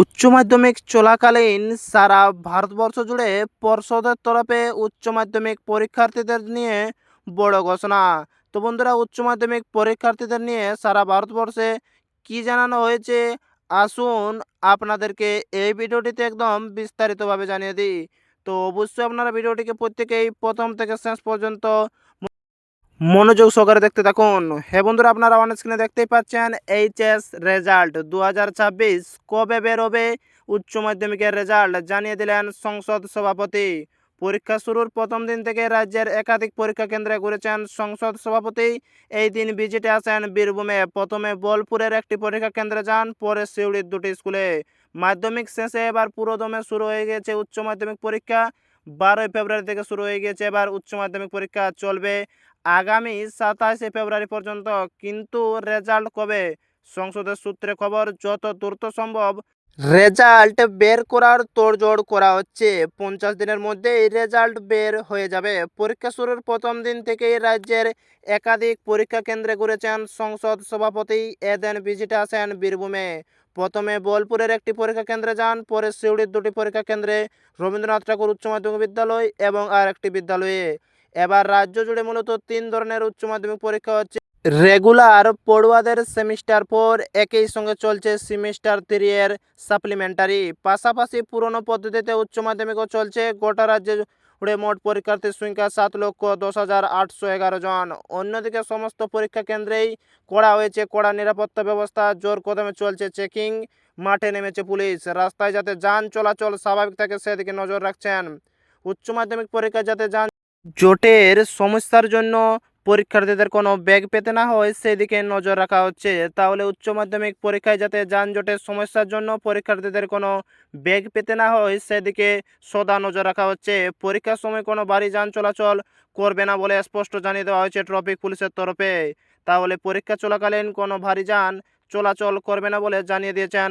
উচ্চ মাধ্যমিক চলাকালীন সারা ভারতবর্ষ জুড়ে পর্ষদের তরফে উচ্চ মাধ্যমিক পরীক্ষার্থীদের নিয়ে বড় ঘোষণা। তো বন্ধুরা, উচ্চ মাধ্যমিক পরীক্ষার্থীদের নিয়ে সারা ভারতবর্ষে কি জানানো হয়েছে? আসুন আপনাদেরকে এই ভিডিওটিতে একদম বিস্তারিতভাবে জানিয়ে দিই। তো অবশ্যই আপনারা ভিডিওটিকে প্রত্যেকেই প্রথম থেকে শেষ পর্যন্ত মনোযোগ সহকারে দেখতে থাকুন। হ্যাঁ বন্ধুরা, আপনারা অন স্ক্রিনে দেখতেই পাচ্ছেন এইচএস রেজাল্ট দু কবে বেরোবে উচ্চ মাধ্যমিকের রেজাল্ট জানিয়ে দিলেন সংসদ সভাপতি। পরীক্ষা শুরুর প্রথম দিন থেকে রাজ্যের একাধিক পরীক্ষা কেন্দ্রে ঘুরেছেন সংসদ সভাপতি। এই দিন ভিজিটে আসেন বীরভূমে। প্রথমে বোলপুরের একটি পরীক্ষা কেন্দ্রে যান, পরে সিউড়ির দুটি স্কুলে। মাধ্যমিক শেষে এবার পুরোদমে শুরু হয়ে গেছে উচ্চ মাধ্যমিক পরীক্ষা। বারোই ফেব্রুয়ারি থেকে শুরু হয়ে গিয়েছে এবার উচ্চ মাধ্যমিক পরীক্ষা চলবে। আগামী সাতাশে ফেব্রুয়ারি পর্যন্ত কিন্তু রেজাল্ট কবে? সংসদের সূত্রে খবর, যত দ্রুত সম্ভব রেজাল্ট বের করার তোড়জোড় করা হচ্ছে। পঞ্চাশ দিনের মধ্যেই রেজাল্ট বের হয়ে যাবে। পরীক্ষা শুরুর প্রথম দিন থেকেই রাজ্যের একাধিক পরীক্ষা কেন্দ্রে ঘুরেছেন সংসদ সভাপতি এদিন ভিজিটে আসেন বীরভূমে। প্রথমে বোলপুরের একটি পরীক্ষা কেন্দ্রে যান, পরে সিউড়ির দুটি পরীক্ষা কেন্দ্রে রবীন্দ্রনাথ ঠাকুর উচ্চ মাধ্যমিক বিদ্যালয় এবং আর একটি বিদ্যালয়ে। এবার রাজ্য জুড়ে মূলত তিন ধরনের উচ্চ মাধ্যমিক পরীক্ষা হচ্ছে। রেগুলার পড়ুয়াদের সেমিস্টার ফোর একই সঙ্গে চলছে সেমিস্টার থ্রি এর সাপ্লিমেন্টারি পাশাপাশি পুরনো পদ্ধতিতে উচ্চ মাধ্যমিকও চলছে। গোটা রাজ্যে জুড়ে মোট পরীক্ষার্থীর সংখ্যা সাত লক্ষ দশ হাজার আটশো এগারো জন। অন্যদিকে সমস্ত পরীক্ষা কেন্দ্রেই করা হয়েছে কড়া নিরাপত্তা ব্যবস্থা। জোর কদমে চলছে চেকিং মাঠে নেমেছে পুলিশ। রাস্তায় যাতে যান চলাচল স্বাভাবিক থাকে সেদিকে নজর রাখছেন। উচ্চ মাধ্যমিক পরীক্ষা যাতে যান জোটের সমস্যার জন্য পরীক্ষার্থীদের কোনো ব্যাগ পেতে না হয়, সেদিকে নজর রাখা হচ্ছে। তাহলে উচ্চ মাধ্যমিক পরীক্ষায় যাতে যানজটের সমস্যার জন্য পরীক্ষার্থীদের কোনো ব্যাগ পেতে না হয়, সেদিকে সদা নজর রাখা হচ্ছে। পরীক্ষার সময় কোনো বাড়ি যান চলাচল করবে না বলে স্পষ্ট জানিয়ে দেওয়া হয়েছে ট্রাফিক পুলিশের তরফে। তাহলে পরীক্ষা চলাকালীন কোনো ভারী যান চলাচল করবে না বলে জানিয়ে দিয়েছেন